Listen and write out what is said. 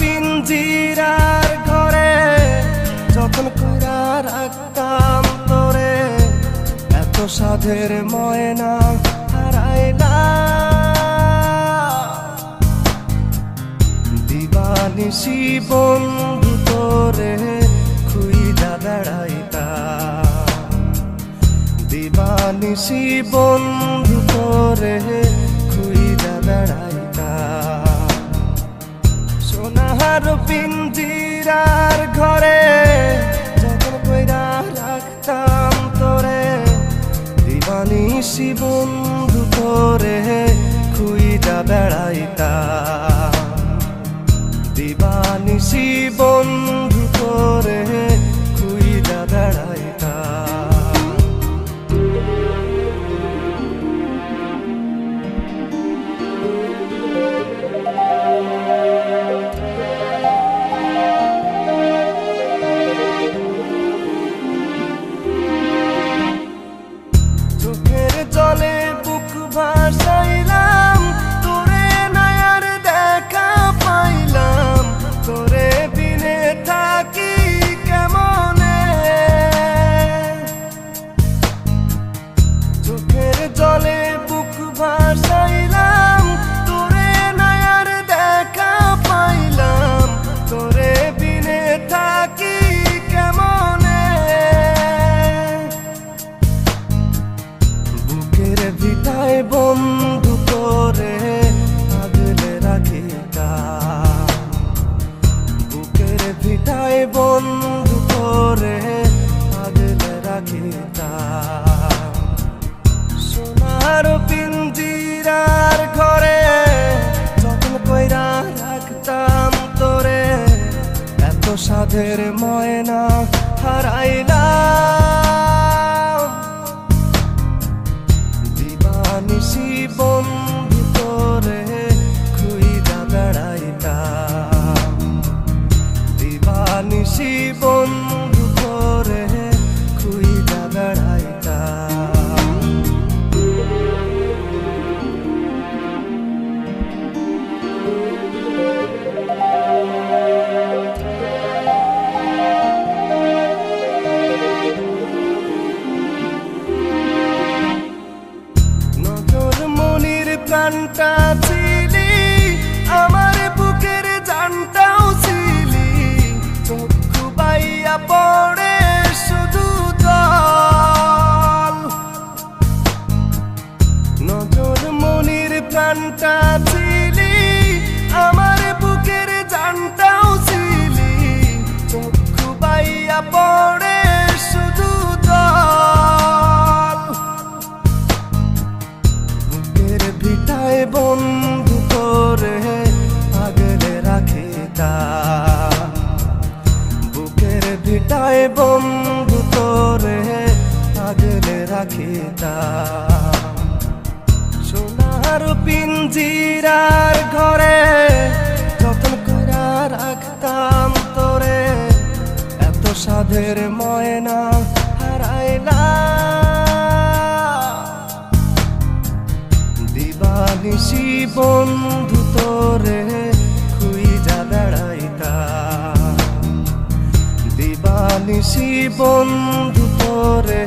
পিঞ্জিরার ঘরে, যখন কইরা রাখতাম তোরে এত সাধের ময়না হারাইলা। দিবানিসি বন্ধু তোরে খুইজা বেড়াইতা। দিবানিসি বন্ধু তোরে সোনার পিঞ্জিরার ঘরে, যখন কইরা রাখতাম তোরে, দিবানি বন্ধু তোরে খুইটা বেড়াইতা দিবানি বন্ধু তোরে খুইটা বেড়াইতা ভিটায় বন্ধু করে আগলে রাখিতা বুকের ভিটায় বন্ধু করে আগলে রাখিতা সোনার পিঞ্জিরার ঘরে যখন কইরা রাখতাম তোরে, এত সাধের ময়না হারাইলাম। প্রাণটা ছিলি, আমার বুকের জানটাও ছিলি। চক্ষু বাইয়া পড়ে শুধু জল। নজর মনির প্রাণটা ছিলি বন্ধু করে আগলে রাখিতা বুকের ভিটায় বন্ধু তোরে আগলে রাখিতা সোনার পিঞ্জিরার ঘরে যতন কইরা রাখতাম তোরে, এত সাধের ময়না দিবানিসি বন্ধু তোরে খুইজা বেড়াইতা। দিবানিসি বন্ধু তোরে